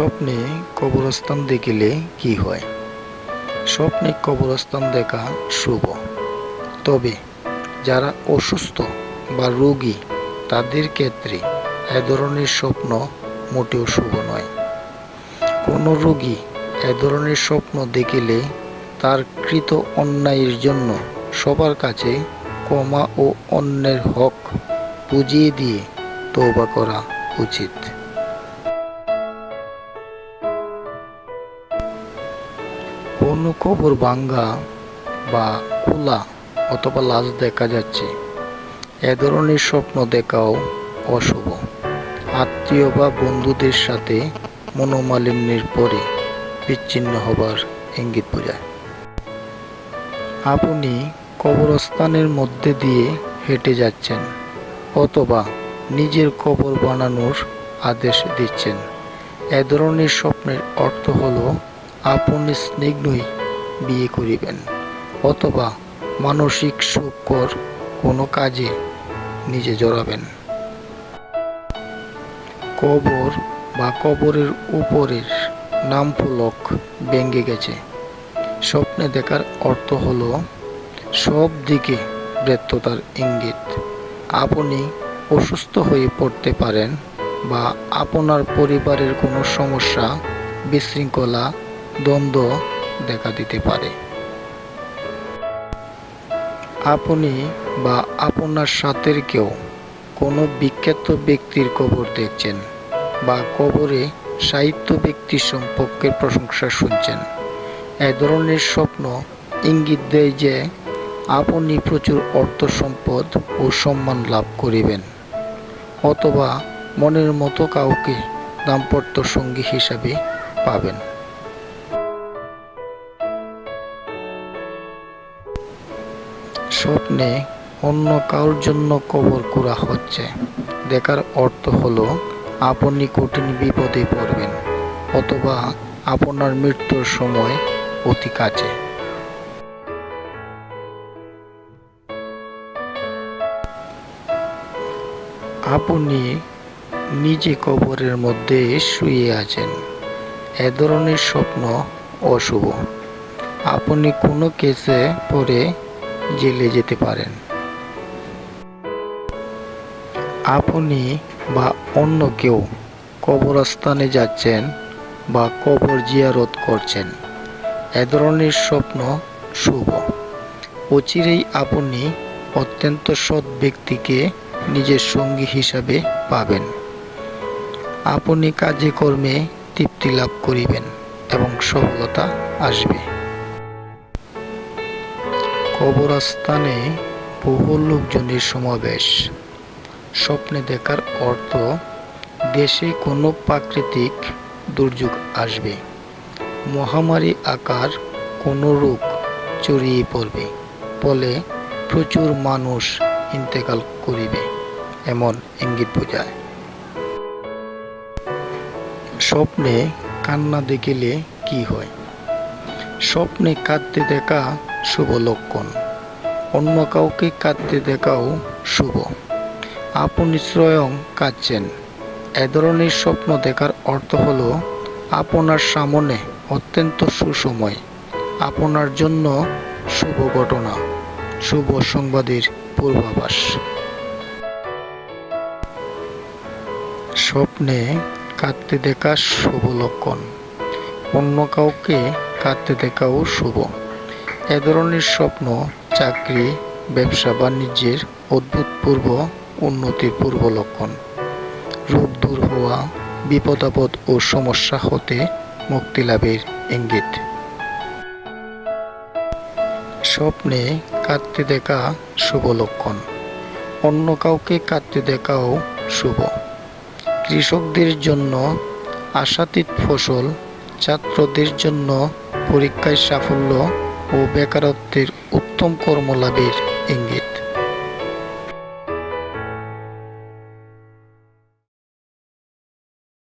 স্বপ্নে কবরস্থান দেখিলে কি হয়? স্বপ্নে কবরস্থান দেখা শুভ। তবে যারা অসুস্থ বা রোগী, তাদের ক্ষেত্রে এ ধরনের স্বপ্ন মোটেও শুভ নয়। কোনো রোগী এ ধরনের স্বপ্ন দেখিলে তার কৃত অন্যায়ের জন্য সবার কাছে ক্ষমা ও অন্যের হক বুঝিয়ে দিয়ে তৌবা করা উচিত। কোনো কবর ভাঙ্গা বা খোলা অথবা লাশ দেখা যাচ্ছে। এ ধরনের স্বপ্ন দেখাও অশুভ। আত্মীয় বা বন্ধুদের সাথে মনোমালিন্যের পরে বিচ্ছিন্ন হবার ইঙ্গিত বোঝায়। আপনি কবরস্থানের মধ্যে দিয়ে হেঁটে যাচ্ছেন অথবা নিজের কবর বানানোর আদেশ দিচ্ছেন। এ ধরনের স্বপ্নের অর্থ হলো আপনি স্নিগ্ধই বিয়ে করিবেন, অথবা মানসিক সুখকর কোনো কাজে নিজে জড়াবেন। কবর বা কবরের উপরের নাম ফলক ভেঙে গেছে। স্বপ্নে দেখার অর্থ হলো, সব দিকে ব্যর্থতার ইঙ্গিত। আপনি অসুস্থ হয়ে পড়তে পারেন বা আপনার পরিবারের কোনো সমস্যা, বিশৃঙ্খলা দ্বন্দ্ব দেখা দিতে পারে। আপনি বা আপনার সাথের কেউ কোনো বিখ্যাত ব্যক্তির কবর দেখছেন বা কবরে সাহিত্য ব্যক্তি সম্পর্কে প্রশংসা শুনছেন। এ ধরনের স্বপ্ন ইঙ্গিত দেয় যে আপনি প্রচুর অর্থ সম্পদ ও সম্মান লাভ করিবেন অথবা মনের মতো কাউকে দাম্পত্য সঙ্গী হিসাবে পাবেন। স্বপ্নে অন্য কারোর জন্য কবর করা হচ্ছে। দেখার অর্থ হলো, আপনি কঠিন বিপদে পড়বেন, অথবা আপনার মৃত্যুর সময় অতি কাছে। আপনি নিজে কবরের মধ্যে শুয়ে আছেন। এ ধরনের স্বপ্ন অশুভ। আপনি কোনো কেসে পড়ে জেলে যেতে পারেন। আপনি বা অন্য কেউ কবরস্থানে যাচ্ছেন বা কবর জিয়ারত করছেন, এ ধরনের স্বপ্ন শুভ। অচিরেই আপনি অত্যন্ত সৎ ব্যক্তিকে নিজের সঙ্গী হিসাবে পাবেন। আপনি কাজে কর্মে তৃপ্তি লাভ করিবেন এবং সফলতা আসবে। কবরস্থানে বহু লোকজনের সমাবেশ। স্বপ্নে দেখার অর্থ, দেশে কোনো প্রাকৃতিক দুর্যোগ আসবে। মহামারী আকার কোনো রোগ চড়িয়ে পড়বে, ফলে প্রচুর মানুষ ইন্তেকাল করিবে, এমন ইঙ্গিত বোঝায়। স্বপ্নে কান্না দেখিলে কি হয়? স্বপ্নে কাঁদতে দেখা শুভ লক্ষণ। অন্য কাউকে কাঁদতে দেখাও শুভ। আপনি স্বয়ং কাঁদছেন। এ ধরনের স্বপ্ন দেখার অর্থ হলো, আপনার সামনে অত্যন্ত সুসময়, আপনার জন্য শুভ ঘটনা, শুভ সংবাদের পূর্বাভাস। স্বপ্নে কাঁদতে দেখা শুভ লক্ষণ। অন্য কাউকে কাঁদতে দেখাও শুভ। এ ধরনের স্বপ্ন, চাকরি, ব্যবসা বাণিজ্যের অদ্ভুতপূর্ব, উন্নতির পূর্ব লক্ষণ। রোগ দূর হওয়া, বিপদাপদ ও সমস্যা হতে মুক্তি লাভের ইঙ্গিত। স্বপ্নে কাঁদতে দেখা শুভ লক্ষণ। অন্য কাউকে কাঁদতে দেখাও শুভ। কৃষকদের জন্য আশাতীত ফসল, ছাত্রদের জন্য পরীক্ষায় সাফল্য ও বেকারত্বের উত্তম কর্মলাভের ইঙ্গিত।